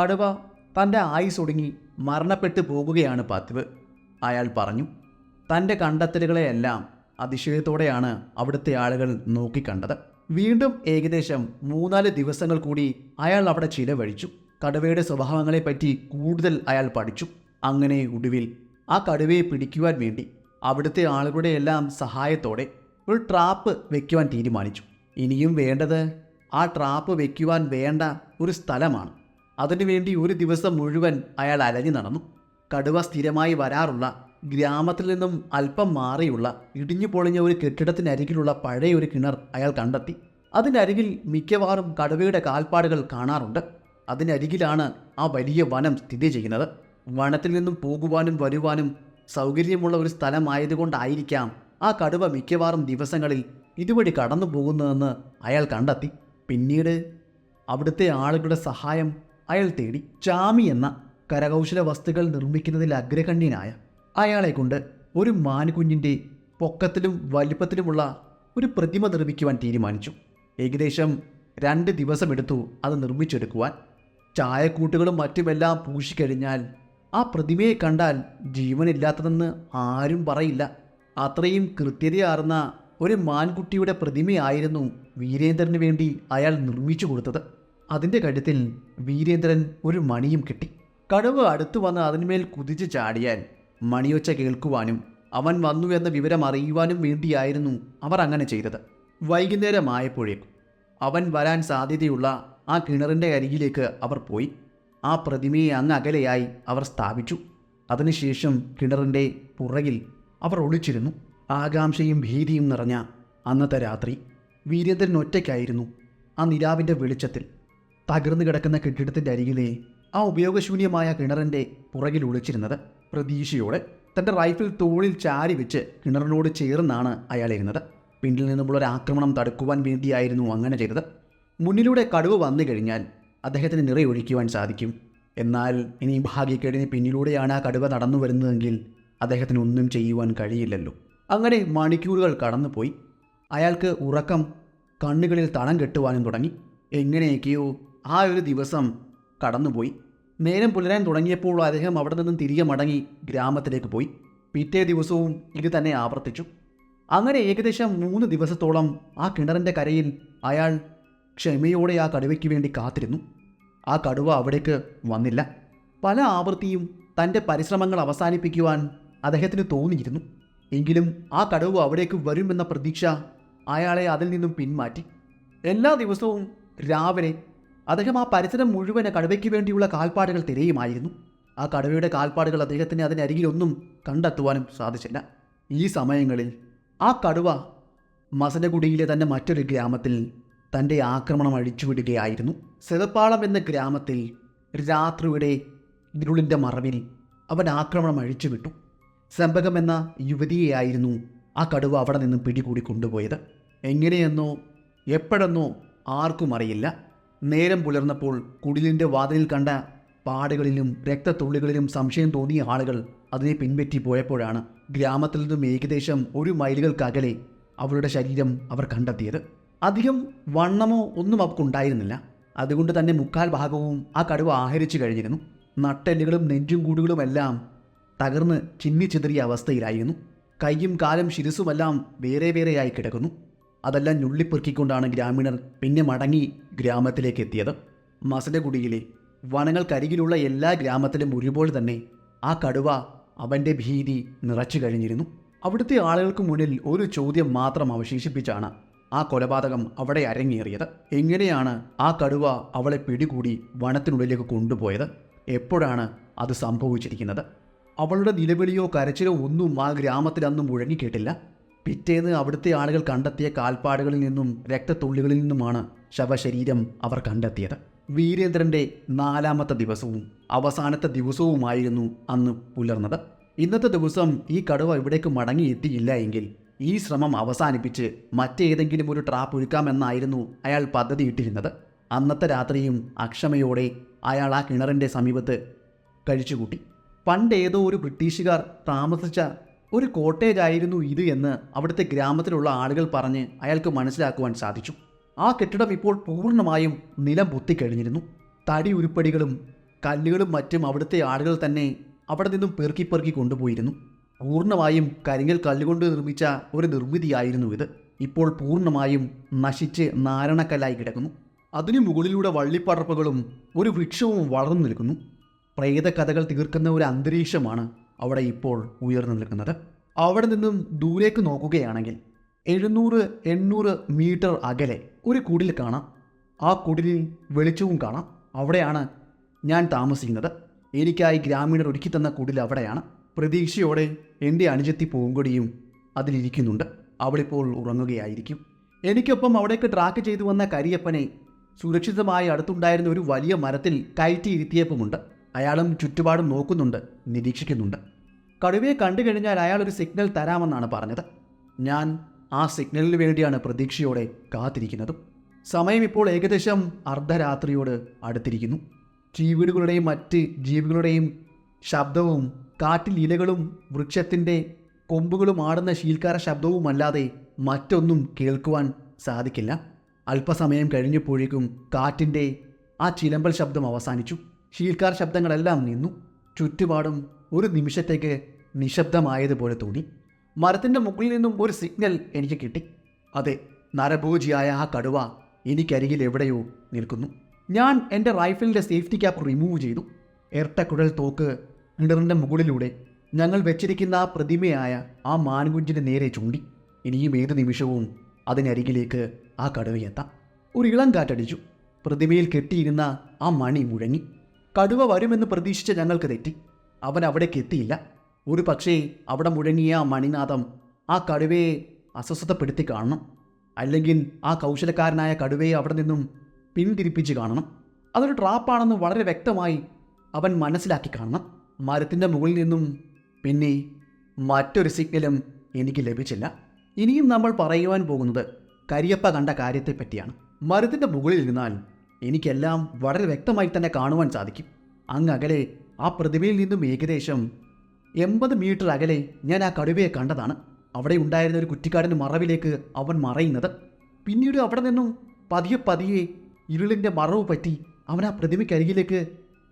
കടുവ തന്റെ ആയുസ് ഒടുങ്ങി മരണപ്പെട്ടു പോകുകയാണ് പതിവ് അയാൾ പറഞ്ഞു. തന്റെ കണ്ടെത്തലുകളെയെല്ലാം അതിശയത്തോടെയാണ് അവിടുത്തെ ആളുകൾ നോക്കിക്കണ്ടത്. വീണ്ടും ഏകദേശം മൂന്നാൽ ദിവസങ്ങൾ കൂടി അയാൾ അവിടെ ചിലവഴിച്ചു. കടുവയുടെ സ്വഭാവങ്ങളെപ്പറ്റി കൂടുതൽ അയാൾ പഠിച്ചു. അങ്ങനെ ഒടുവിൽ ആ കടുവയെ പിടിക്കുവാൻ വേണ്ടി അവിടുത്തെ ആളുകളുടെ എല്ലാം സഹായത്തോടെ ഒരു ട്രാപ്പ് വെക്കുവാൻ തീരുമാനിച്ചു. ഇനിയും വേണ്ടത് ആ ട്രാപ്പ് വെക്കുവാൻ വേണ്ട ഒരു സ്ഥലമാണ്. അതിനുവേണ്ടി ഒരു ദിവസം മുഴുവൻ അയാൾ അലഞ്ഞു നടന്നു. കടുവ സ്ഥിരമായി വരാറുള്ള ഗ്രാമത്തിൽ നിന്നും അല്പം മാറിയുള്ള ഇടിഞ്ഞു പൊളിഞ്ഞ ഒരു കെട്ടിടത്തിനരികിലുള്ള പഴയ ഒരു കിണർ അയാൾ കണ്ടെത്തി. അതിനരികിൽ മിക്കവാറും കടുവയുടെ കാൽപ്പാടുകൾ കാണാറുണ്ട്. അതിനരികിലാണ് ആ വലിയ വനം സ്ഥിതി ചെയ്യുന്നത്. വനത്തിൽ നിന്നും പോകുവാനും വരുവാനും സൗകര്യമുള്ള ഒരു സ്ഥലമായതുകൊണ്ടായിരിക്കാം ആ കടുവ മിക്കവാറും ദിവസങ്ങളിൽ ഇതുവഴി കടന്നു പോകുന്നതെന്ന് അയാൾ കണ്ടെത്തി. പിന്നീട് അവിടുത്തെ ആളുകളുടെ സഹായം അയാൾ തേടി. ചാമി എന്ന കരകൗശല വസ്തുക്കൾ നിർമ്മിക്കുന്നതിൽ അഗ്രഗണ്യനായ അയാളെ കൊണ്ട് ഒരു മാനുകുഞ്ഞിന്റെ പൊക്കത്തിലും വലിപ്പത്തിലുമുള്ള ഒരു പ്രതിമ നിർമ്മിക്കുവാൻ തീരുമാനിച്ചു. ഏകദേശം രണ്ട് ദിവസമെടുത്തു അത് നിർമ്മിച്ചെടുക്കുവാൻ. ചായക്കൂട്ടുകളും മറ്റുമെല്ലാം പൂശിക്കഴിഞ്ഞാൽ ആ പ്രതിമയെ കണ്ടാൽ ജീവനില്ലാത്തതെന്ന് ആരും പറയില്ല. അത്രയും കൃത്യതയാർന്ന ഒരു മാൻകുട്ടിയുടെ പ്രതിമയായിരുന്നു വീരേന്ദ്രന് വേണ്ടി അയാൾ നിർമ്മിച്ചു കൊടുത്തത്. അതിന്റെ കഴുത്തിൽ വീരേന്ദ്രൻ ഒരു മണിയും കിട്ടി. കടുവ അടുത്തു വന്ന് അതിന്മേൽ കുതിച്ചു ചാടിയാൽ മണിയൊച്ച കേൾക്കുവാനും അവൻ വന്നു എന്ന വിവരം അറിയുവാനും വേണ്ടിയായിരുന്നു അവർ അങ്ങനെ ചെയ്തത്. വൈകുന്നേരമായപ്പോഴേക്കും അവൻ വരാൻ സാധ്യതയുള്ള ആ കിണറിന്റെ അരികിലേക്ക് അവർ പോയി. ആ പ്രതിമയെ അങ്ങ് അകലെയായി അവർ സ്ഥാപിച്ചു. അതിനുശേഷം കിണറിന്റെ പുറകിൽ അവർ ഒളിച്ചിരുന്നു. ആകാംക്ഷയും ഭീതിയും നിറഞ്ഞ അന്നത്തെ രാത്രി. വീരേന്ദ്രൻ ഒറ്റയ്ക്കായിരുന്നു ആ നിലാവിന്റെ വെളിച്ചത്തിൽ. തകർന്നു കിടക്കുന്ന കെട്ടിടത്തിന്റെ അരികിലെ ആ ഉപയോഗശൂന്യമായ കിണറിന്റെ പുറകിൽ ഒളിച്ചിരുന്നത്. പ്രതീക്ഷയോടെ തന്റെ റൈഫിൾ തോളിൽ ചാരി വെച്ച് കിണറിനോട് ചേർന്നാണ് അയാൾ ഇരുന്നത്. പിന്നിൽ നിന്നുമുള്ള ഒരു ആക്രമണം തടുക്കുവാൻ വേണ്ടിയായിരുന്നു അങ്ങനെ ചെയ്തത്. മുന്നിലൂടെ കടുവ് വന്നു കഴിഞ്ഞാൽ അദ്ദേഹത്തിന് നിറയൊഴിക്കുവാൻ സാധിക്കും. എന്നാൽ ഇനി ഭാഗ്യക്കേടിന് പിന്നിലൂടെയാണ് ആ കടുവ നടന്നു വരുന്നതെങ്കിൽ അദ്ദേഹത്തിന് ഒന്നും ചെയ്യുവാൻ കഴിയില്ലല്ലോ. അങ്ങനെ മണിക്കൂറുകൾ കടന്നുപോയി. അയാൾക്ക് ഉറക്കം കണ്ണുകളിൽ തളം കെട്ടുവാനും തുടങ്ങി. എങ്ങനെയൊക്കെയോ ആ ഒരു ദിവസം കടന്നുപോയി. നേരം പുലരാൻ തുടങ്ങിയപ്പോൾ അദ്ദേഹം അവിടെ നിന്നും തിരികെ മടങ്ങി ഗ്രാമത്തിലേക്ക് പോയി. പിറ്റേ ദിവസവും ഇത് തന്നെ ആവർത്തിച്ചു. അങ്ങനെ ഏകദേശം മൂന്ന് ദിവസത്തോളം ആ കിണറിന്റെ കരയിൽ അയാൾ ക്ഷമയോടെ ആ കടുവയ്ക്ക് വേണ്ടി കാത്തിരുന്നു. ആ കടുവ അവിടേക്ക് വന്നില്ല. പല ആവൃത്തിയും തന്റെ പരിശ്രമങ്ങൾ അവസാനിപ്പിക്കുവാൻ അദ്ദേഹത്തിന് തോന്നിയിരുന്നു. എങ്കിലും ആ കടുവ അവിടേക്ക് വരുമെന്ന പ്രതീക്ഷ അയാളെ അതിൽ നിന്നും പിന്മാറ്റി. എല്ലാ ദിവസവും രാവിലെ അദ്ദേഹം ആ പരിസരം മുഴുവൻ കടുവയ്ക്ക് വേണ്ടിയുള്ള കാൽപ്പാടുകൾ തിരയുമായിരുന്നു. ആ കടുവയുടെ കാൽപ്പാടുകൾ അദ്ദേഹത്തിന് അതിനരികിലൊന്നും കണ്ടെത്തുവാനും സാധിച്ചില്ല. ഈ സമയങ്ങളിൽ ആ കടുവ മസനഗുഡിയിലെ തന്നെ മറ്റൊരു ഗ്രാമത്തിൽ തന്റെ ആക്രമണം അഴിച്ചുവിടുകയായിരുന്നു. സെതപ്പാളം എന്ന ഗ്രാമത്തിൽ രാത്രിയുടെ ഇരുളിന്റെ മറവിൽ അവൻ ആക്രമണം അഴിച്ചുവിട്ടു. സെമ്പകം എന്ന യുവതിയെയായിരുന്നു ആ കടുവ അവിടെ നിന്നും പിടികൂടി കൊണ്ടുപോയത്. എങ്ങനെയെന്നോ എപ്പോഴെന്നോ ആർക്കും അറിയില്ല. നേരം പുലർന്നപ്പോൾ കുടിലിന്റെ വാതിലിൽ കണ്ട പാടുകളിലും രക്തത്തുള്ളികളിലും സംശയം തോന്നിയ ആളുകൾ അതിനെ പിൻപറ്റി പോയപ്പോഴാണ് ഗ്രാമത്തിൽ നിന്നും ഏകദേശം ഒരു മൈലുകൾക്കകലെ അവളുടെ ശരീരം അവർ കണ്ടെത്തിയത്. അധികം വണ്ണമോ ഒന്നും അവൾക്കുണ്ടായിരുന്നില്ല അതുകൊണ്ട് തന്നെ മുക്കാൽ ഭാഗവും ആ കടുവ ആഹരിച്ചു കഴിഞ്ഞിരുന്നു. നട്ടെല്ലുകളും നെഞ്ചും കൂടുകളുമെല്ലാം തകർന്ന് ചിന്നിച്ചിതറിയ അവസ്ഥയിലായിരുന്നു. കൈയും കാലും ശിരസുമെല്ലാം വേറെ വേറെയായി കിടക്കുന്നു. അതെല്ലാം ഞുള്ളിപ്പെറുക്കിക്കൊണ്ടാണ് ഗ്രാമീണർ പിന്നെ മടങ്ങി ഗ്രാമത്തിലേക്ക് എത്തിയത്. മസലഗുഡിയിലെ വനങ്ങൾക്കരികിലുള്ള എല്ലാ ഗ്രാമത്തിലും ഒരുപോലെ തന്നെ ആ കടുവ അവന്റെ ഭീതി നിറച്ചു കഴിഞ്ഞിരുന്നു. അവിടുത്തെ ആളുകൾക്ക് മുന്നിൽ ഒരു ചോദ്യം മാത്രം അവശേഷിപ്പിച്ചാണ് ആ കൊലപാതകം അവിടെ അരങ്ങേറിയത്. എങ്ങനെയാണ് ആ കടുവ അവളെ പിടികൂടി വനത്തിനുള്ളിലേക്ക് കൊണ്ടുപോയത്? എപ്പോഴാണ് അത് സംഭവിച്ചിരിക്കുന്നത്? അവളുടെ നിലവിളിയോ കരച്ചിലോ ഒന്നും ആ ഗ്രാമത്തിൽ മുഴങ്ങിക്കേട്ടില്ല. പിറ്റേന്ന് അവിടുത്തെ ആളുകൾ കണ്ടെത്തിയ കാൽപ്പാടുകളിൽ നിന്നും രക്തത്തുള്ളികളിൽ നിന്നുമാണ് ശവശരീരം അവർ കണ്ടെത്തിയത്. വീരേന്ദ്രന്റെ നാലാമത്തെ ദിവസവും അവസാനത്തെ ദിവസവുമായിരുന്നു അന്ന് പുലർന്നത്. ഇന്നത്തെ ദിവസം ഈ കടുവ ഇവിടേക്ക് മടങ്ങിയെത്തിയില്ല എങ്കിൽ ഈ ശ്രമം അവസാനിപ്പിച്ച് മറ്റേതെങ്കിലും ഒരു ട്രാപ്പ് ഒരുക്കാമെന്നായിരുന്നു അയാൾ പദ്ധതിയിട്ടിരുന്നത് അന്നത്തെ രാത്രിയും അക്ഷമയോടെ അയാൾ ആ കിണറിന്റെ സമീപത്ത് കഴിച്ചുകൂട്ടി. പണ്ട് ഏതോ ഒരു ബ്രിട്ടീഷുകാർ താമസിച്ച ഒരു കോട്ടേജ് ആയിരുന്നു ഇത് എന്ന് അവിടുത്തെ ഗ്രാമത്തിലുള്ള ആളുകൾ പറഞ്ഞ് അയാൾക്ക് മനസ്സിലാക്കുവാൻ സാധിച്ചു. ആ കെട്ടിടം ഇപ്പോൾ പൂർണമായും നിലം പൊത്തിക്കഴിഞ്ഞിരുന്നു തടി ഉരുപ്പടികളും കല്ലുകളും മറ്റും അവിടുത്തെ ആളുകൾ തന്നെ അവിടെ നിന്നും പെറുക്കി പെറുക്കി കൊണ്ടുപോയിരുന്നു. പൂർണമായും കരിങ്കൽ കല്ലുകൊണ്ട് നിർമ്മിച്ച ഒരു നിർമ്മിതിയായിരുന്നു ഇത്. ഇപ്പോൾ പൂർണമായും നശിച്ച് നാരണക്കല്ലായി കിടക്കുന്നു. അതിനു മുകളിലൂടെ വള്ളിപ്പടർപ്പുകളും ഒരു വൃക്ഷവും വളർന്നു നിൽക്കുന്നു. പ്രേതകഥകൾ തീർക്കുന്ന ഒരു അന്തരീക്ഷമാണ് അവിടെ ഇപ്പോൾ ഉയർന്നു നിൽക്കുന്നത്. അവിടെ നിന്നും ദൂരേക്ക് നോക്കുകയാണെങ്കിൽ എഴുന്നൂറ് എണ്ണൂറ് മീറ്റർ അകലെ ഒരു കുടിൽ കാണാം. ആ കുടിലിൽ വെളിച്ചവും കാണാം. അവിടെയാണ് ഞാൻ താമസിക്കുന്നത്. എനിക്കായി ഗ്രാമീണർ ഒരുക്കി തന്ന കുടിൽ അവിടെയാണ്. പ്രതീക്ഷയോടെ എന്റെ അനുജത്തി പൂങ്കൊടിയും അതിലിരിക്കുന്നുണ്ട് അവളിപ്പോൾ ഉറങ്ങുകയായിരിക്കും. എനിക്കൊപ്പം അവിടേക്ക് ട്രാക്ക് ചെയ്തു വന്ന കരിയപ്പനെ സുരക്ഷിതമായി അടുത്തുണ്ടായിരുന്ന ഒരു വലിയ മരത്തിൽ കയറ്റിയിരുത്തിയപ്പമുണ്ട് അയാളും ചുറ്റുപാടും നോക്കുന്നുണ്ട് നിരീക്ഷിക്കുന്നുണ്ട്. കടുവയെ കണ്ടു കഴിഞ്ഞാൽ അയാൾ ഒരു സിഗ്നൽ തരാമെന്നാണ് പറഞ്ഞത്. ഞാൻ ആ സിഗ്നലിന് വേണ്ടിയാണ് പ്രതീക്ഷയോടെ കാത്തിരിക്കുന്നതും. സമയം ഇപ്പോൾ ഏകദേശം അർദ്ധരാത്രിയോട് അടുത്തിരിക്കുന്നു. ജീവികളുടെയും മറ്റ് ജീവികളുടെയും ശബ്ദവും കാറ്റിൽ ഇലകളും വൃക്ഷത്തിന്റെ കൊമ്പുകളും ആടുന്ന ശീൽക്കാര ശബ്ദവുമല്ലാതെ മറ്റൊന്നും കേൾക്കുവാൻ സാധിക്കില്ല. അല്പസമയം കഴിഞ്ഞപ്പോഴേക്കും കാറ്റിന്റെ ആ ചിലമ്പൽ ശബ്ദം അവസാനിച്ചു. ശീൽക്കാർ ശബ്ദങ്ങളെല്ലാം നിന്നു. ചുറ്റുപാടും ഒരു നിമിഷത്തേക്ക് നിശബ്ദമായതുപോലെ തോന്നി. മരത്തിന്റെ മുകളിൽ നിന്നും ഒരു സിഗ്നൽ എനിക്ക് കിട്ടി. അതെ നരഭൂജിയായ ആ കടുവ എനിക്കരികിൽ എവിടെയോ നിൽക്കുന്നു. ഞാൻ എന്റെ റൈഫിളിന്റെ സേഫ്റ്റി ക്യാപ്പ് റിമൂവ് ചെയ്തു. ഇരട്ടക്കുഴൽ തോക്ക് നിടറിന്റെ മുകളിലൂടെ ഞങ്ങൾ വെച്ചിരിക്കുന്ന ആ പ്രതിമയായ ആ മാൻകുഞ്ചിന് നേരെ ചൂണ്ടി. ഇനിയും ഏത് നിമിഷവും അതിനരികിലേക്ക് ആ കടുവയെത്താം ഒരു ഇളം കാറ്റടിച്ചു. പ്രതിമയിൽ കെട്ടിയിരുന്ന ആ മണി മുഴങ്ങി. കടുവ വരുമെന്ന് പ്രതീക്ഷിച്ച ഞങ്ങൾക്ക് തെറ്റി. അവൻ അവിടേക്ക് എത്തിയില്ല. ഒരു പക്ഷേ അവിടെ മുഴങ്ങിയ മണിനാഥം ആ കടുവയെ അസ്വസ്ഥപ്പെടുത്തി കാണണം. അല്ലെങ്കിൽ ആ കൗശലക്കാരനായ കടുവയെ അവിടെ നിന്നും പിന്തിരിപ്പിച്ച് കാണണം. അതൊരു ട്രാപ്പാണെന്ന് വളരെ വ്യക്തമായി അവൻ മനസ്സിലാക്കി കാണണം. മരത്തിന്റെ മുകളിൽ നിന്നും പിന്നെ മറ്റൊരു സിഗ്നലും എനിക്ക് ലഭിച്ചില്ല. ഇനിയും നമ്മൾ പറയുവാൻ പോകുന്നത് കരിയപ്പ കണ്ട കാര്യത്തെപ്പറ്റിയാണ്. മരത്തിന്റെ മുകളിൽ നിന്നാൽ എനിക്കെല്ലാം വളരെ വ്യക്തമായി തന്നെ കാണുവാൻ സാധിക്കും. അങ്ങകലെ ആ പ്രതിമയിൽ നിന്നും ഏകദേശം എൺപത് മീറ്റർ അകലെ ഞാൻ ആ കടുവയെ കണ്ടതാണ്. അവിടെ ഉണ്ടായിരുന്ന ഒരു കുറ്റിക്കാടിന്റെ മറവിലേക്ക് അവൻ മറയുന്നത്. പിന്നീട് അവിടെ നിന്നും പതിയെ പതിയെ ഇരുളിന്റെ മറവ് പറ്റി അവൻ ആ പ്രതിമയ്ക്കരികിലേക്ക്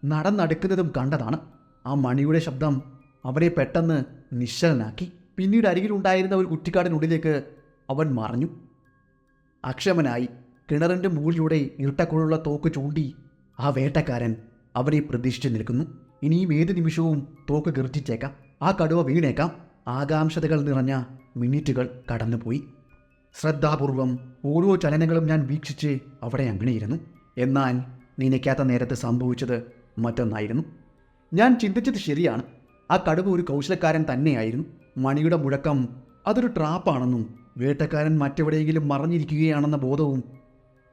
നടന്നടുക്കുന്നതും കണ്ടതാണ്. ആ മണിയുടെ ശബ്ദം അവനെ പെട്ടെന്ന് നിശ്ചലനാക്കി. പിന്നീട് അരികിലുണ്ടായിരുന്ന ഒരു കുറ്റിക്കാടിനുള്ളിലേക്ക് അവൻ മറഞ്ഞു. അക്ഷമനായി കിണറിന്റെ മുകളിലൂടെ ഇരുട്ടക്കുള്ള തോക്ക് ചൂണ്ടി ആ വേട്ടക്കാരൻ അവനെ പ്രതീക്ഷിച്ച് നിൽക്കുന്നു. ഇനിയും ഏത് നിമിഷവും തോക്ക് ഗർജിച്ചേക്കാം. ആ കടുവ വീണേക്കാം. ആകാംക്ഷതകൾ നിറഞ്ഞ മിനിറ്റുകൾ കടന്നുപോയി. ശ്രദ്ധാപൂർവം ഓരോ ചലനങ്ങളും ഞാൻ വീക്ഷിച്ച് അവിടെ അങ്ങനെയിരുന്നു. എന്നാൽ നിനയ്ക്കാത്ത നേരത്ത് സംഭവിച്ചത് മറ്റൊന്നായിരുന്നു. ഞാൻ ചിന്തിച്ചത് ശരിയാണ്. ആ കടുവ ഒരു കൗശലക്കാരൻ തന്നെയായിരുന്നു. മണിയുടെ മുഴക്കം അതൊരു ട്രാപ്പാണെന്നും വേട്ടക്കാരൻ മറ്റെവിടെയെങ്കിലും മറഞ്ഞിരിക്കുകയാണെന്ന ബോധവും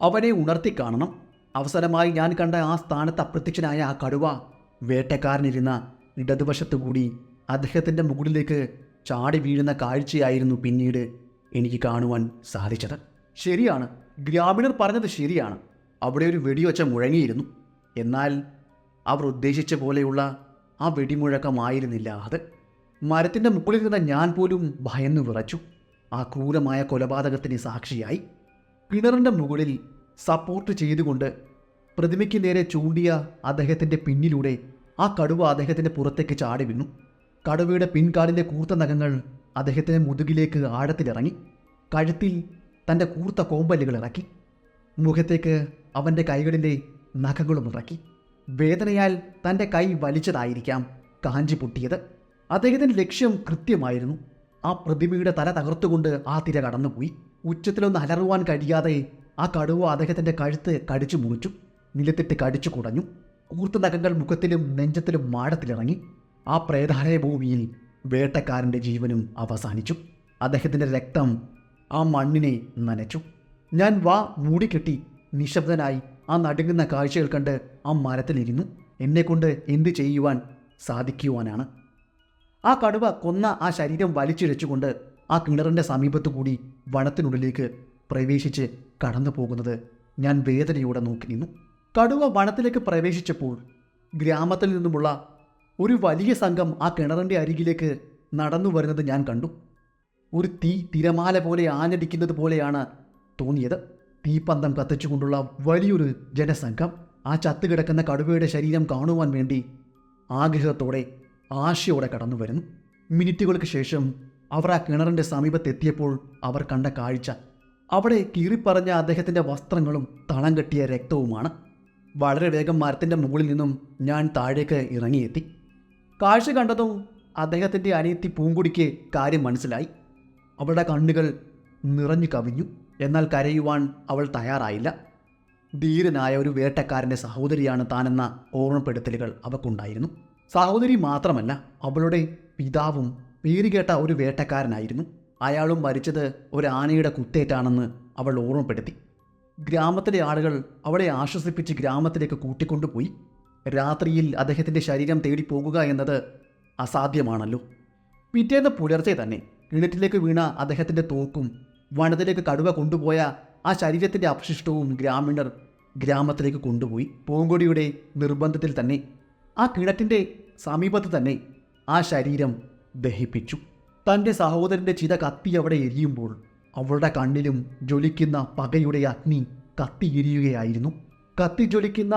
അവനെ ഉണർത്തി കാണണം. അവസരമായി ഞാൻ കണ്ട ആ സ്ഥാനത്ത് അപ്രത്യക്ഷനായ ആ കടുവ വേട്ടക്കാരനിരുന്ന ഇടതുവശത്തുകൂടി അദ്ദേഹത്തിന്റെ മുകളിലേക്ക് ചാടി വീഴുന്ന കാഴ്ചയായിരുന്നു പിന്നീട് എനിക്ക് കാണുവാൻ സാധിച്ചത്. ശരിയാണ് ഗ്രാമീണർ പറഞ്ഞത് ശരിയാണ്. അവിടെ ഒരു വെടിവച്ച മുഴങ്ങിയിരുന്നു. എന്നാൽ അവർ ഉദ്ദേശിച്ച പോലെയുള്ള ആ വെടിമുഴക്കമായിരുന്നില്ല അത്. മരത്തിന്റെ മുകളിൽ നിന്ന് ഞാൻ പോലും ഭയന്നു വിറച്ചു. ആ ക്രൂരമായ കൊലപാതകത്തിന് സാക്ഷിയായി. കിണറിന്റെ മുകളിൽ സപ്പോർട്ട് ചെയ്തുകൊണ്ട് പ്രതിമയ്ക്ക് നേരെ ചൂണ്ടിയ അദ്ദേഹത്തിന്റെ പിന്നിലൂടെ ആ കടുവ അദ്ദേഹത്തിന്റെ പുറത്തേക്ക് ചാടി വീണു. കടുവയുടെ പിൻകാലിലെ കൂർത്ത നഖങ്ങൾ അദ്ദേഹത്തിന്റെ മുതുകിലേക്ക് ആഴത്തിലിറങ്ങി. കഴുത്തിൽ തന്റെ കൂർത്ത കോമ്പല്ലുകൾ ഇറക്കി. മുഖത്തേക്ക് അവന്റെ കൈകളിലെ നഖങ്ങളും ഇറക്കി. വേദനയാൽ തന്റെ കൈ വലിച്ചതായിരിക്കാം കാഞ്ചി പൊട്ടിയത്. അദ്ദേഹത്തിന്റെ ലക്ഷ്യം കൃത്യമായിരുന്നു. ആ പ്രതിമയുടെ തല തകർത്തുകൊണ്ട് ആ തിര കടന്നുപോയി. ഉച്ചത്തിലൊന്ന് അലറുവാൻ കഴിയാതെ ആ കടുവ അദ്ദേഹത്തിന്റെ കഴുത്ത് കടിച്ചു മുറിച്ചു. നിലത്തിട്ട് കടിച്ചു കുടഞ്ഞു. കൂർത്ത നഖങ്ങൾ മുഖത്തിലും നെഞ്ചത്തിലും മാടത്തിലിറങ്ങി. ആ പ്രേതാലയ ഭൂമിയിൽ വേട്ടക്കാരന്റെ ജീവനും അവസാനിച്ചു. അദ്ദേഹത്തിന്റെ രക്തം ആ മണ്ണിനെ നനച്ചു. ഞാൻ വാ മൂടിക്കെട്ടി നിശബ്ദനായി ആ നടുങ്ങുന്ന കാഴ്ചകൾ കണ്ട് ആ മരത്തിലിരുന്നു എന്നെക്കൊണ്ട് എന്ത് ചെയ്യുവാൻ സാധിക്കുവാനാണ്. ആ കടുവ കൊന്ന ആ ശരീരം വലിച്ചിഴച്ചുകൊണ്ട് ആ കിണറിന്റെ സമീപത്തു കൂടി വനത്തിനുള്ളിലേക്ക് പ്രവേശിച്ച് കടന്നു പോകുന്നത് ഞാൻ വേദനയോടെ നോക്കി നിന്നു. കടുവ വനത്തിലേക്ക് പ്രവേശിച്ചപ്പോൾ ഗ്രാമത്തിൽ നിന്നുമുള്ള ഒരു വലിയ സംഘം ആ കിണറിന്റെ അരികിലേക്ക് നടന്നു വരുന്നത് ഞാൻ കണ്ടു. ഒരു തീ തിരമാല പോലെ ആഞ്ഞടിക്കുന്നത് പോലെയാണ് തോന്നിയത്. തീപ്പന്തം കത്തിച്ചുകൊണ്ടുള്ള വലിയൊരു ജനസംഘം ആ ചത്തുകിടക്കുന്ന കടുവയുടെ ശരീരം കാണുവാൻ വേണ്ടി ആഗ്രഹത്തോടെ ആശയോടെ കടന്നു വരുന്നു. മിനിറ്റുകൾക്ക് ശേഷം അവർ ആ കിണറിന്റെ സമീപത്തെത്തിയപ്പോൾ അവർ കണ്ട കാഴ്ച. അവിടെ കീറിപ്പറഞ്ഞ അദ്ദേഹത്തിന്റെ വസ്ത്രങ്ങളും തളം കെട്ടിയ രക്തവുമാണ്. വളരെ വേഗം മരത്തിന്റെ മുകളിൽ നിന്നും ഞാൻ താഴേക്ക് ഇറങ്ങിയെത്തി. കാഴ്ച കണ്ടതും അദ്ദേഹത്തിന്റെ അനിയത്തി പൂങ്കുടിക്ക് കാര്യം മനസ്സിലായി. അവളുടെ കണ്ണുകൾ നിറഞ്ഞു കവിഞ്ഞു. എന്നാൽ കരയുവാൻ അവൾ തയ്യാറായില്ല. ധീരനായ ഒരു വേട്ടക്കാരന്റെ സഹോദരിയാണ് താനെന്ന ഓർമ്മപ്പെടുത്തലുകൾ അവക്കുണ്ടായിരുന്നു. സഹോദരി മാത്രമല്ല അവളുടെ പിതാവും പേരുകേട്ട ഒരു വേട്ടക്കാരനായിരുന്നു. അയാളും മരിച്ചത് ഒരു ആനയുടെ കുത്തേറ്റാണെന്ന് അവൾ ഓർമ്മപ്പെടുത്തി. ഗ്രാമത്തിലെ ആളുകൾ അവളെ ആശ്വസിപ്പിച്ച് ഗ്രാമത്തിലേക്ക് കൂട്ടിക്കൊണ്ടുപോയി. രാത്രിയിൽ അദ്ദേഹത്തിന്റെ ശരീരം തേടി പോകുക എന്നത് അസാധ്യമാണല്ലോ. പിറ്റേന്ന് പുലർച്ചെ തന്നെ കിണറ്റിലേക്ക് വീണ അദ്ദേഹത്തിന്റെ തോക്കും വനത്തിലേക്ക് കടുവ കൊണ്ടുപോയ ആ ശരീരത്തിന്റെ അവശിഷ്ടവും ഗ്രാമീണർ ഗ്രാമത്തിലേക്ക് കൊണ്ടുപോയി. പൂങ്കൊടിയുടെ നിർബന്ധത്തിൽ തന്നെ ആ കിണറ്റിന്റെ സമീപത്ത് തന്നെ ആ ശരീരം ദഹിപ്പിച്ചു. തന്റെ സഹോദരന്റെ ചിത കത്തി അവിടെ എരിയുമ്പോൾ അവളുടെ കണ്ണിലും ജ്വലിക്കുന്ന പകയുടെ അഗ്നി കത്തിയിരിയുകയായിരുന്നു. കത്തി ജ്വലിക്കുന്ന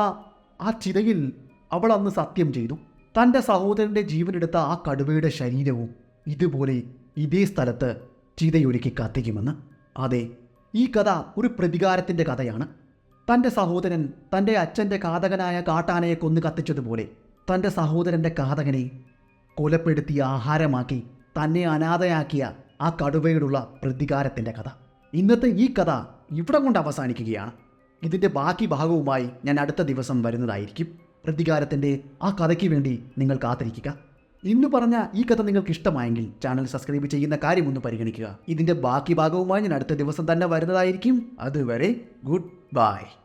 ആ ചിതയിൽ അവൾ അന്ന് സത്യം ചെയ്തു. തന്റെ സഹോദരന്റെ ജീവനെടുത്ത ആ കടുവയുടെ ശരീരവും ഇതുപോലെ ഇതേ സ്ഥലത്ത് ചിതയൊരുക്കി കത്തിക്കുമെന്ന്. അതെ ഈ കഥ ഒരു പ്രതികാരത്തിന്റെ കഥയാണ്. തന്റെ സഹോദരൻ തന്റെ അച്ഛന്റെ കാതകനായ കാട്ടാനയെ കൊന്നു കത്തിച്ചതുപോലെ തന്റെ സഹോദരന്റെ കാതകനെ കൊലപ്പെടുത്തി ആഹാരമാക്കി തന്നെ അനാഥയാക്കിയ ആ കടുവയോടുള്ള പ്രതികാരത്തിന്റെ കഥ. ഇന്നത്തെ ഈ കഥ ഇവിടെ കൊണ്ട് അവസാനിക്കുകയാണ്. ഇതിന്റെ ബാക്കി ഭാഗവുമായി ഞാൻ അടുത്ത ദിവസം വരുന്നതായിരിക്കും. പ്രതികാരത്തിന്റെ ആ കഥയ്ക്ക് വേണ്ടി നിങ്ങൾ കാത്തിരിക്കുക. ഇന്ന് പറഞ്ഞ ഈ കഥ നിങ്ങൾക്ക് ഇഷ്ടമായെങ്കിൽ ചാനൽ സബ്സ്ക്രൈബ് ചെയ്യുന്ന കാര്യം ഒന്ന് പരിഗണിക്കുക. ഇതിന്റെ ബാക്കി ഭാഗവുമായി ഞാൻ അടുത്ത ദിവസം തന്നെ വരുന്നതായിരിക്കും. അതുവരെ ഗുഡ് ബൈ.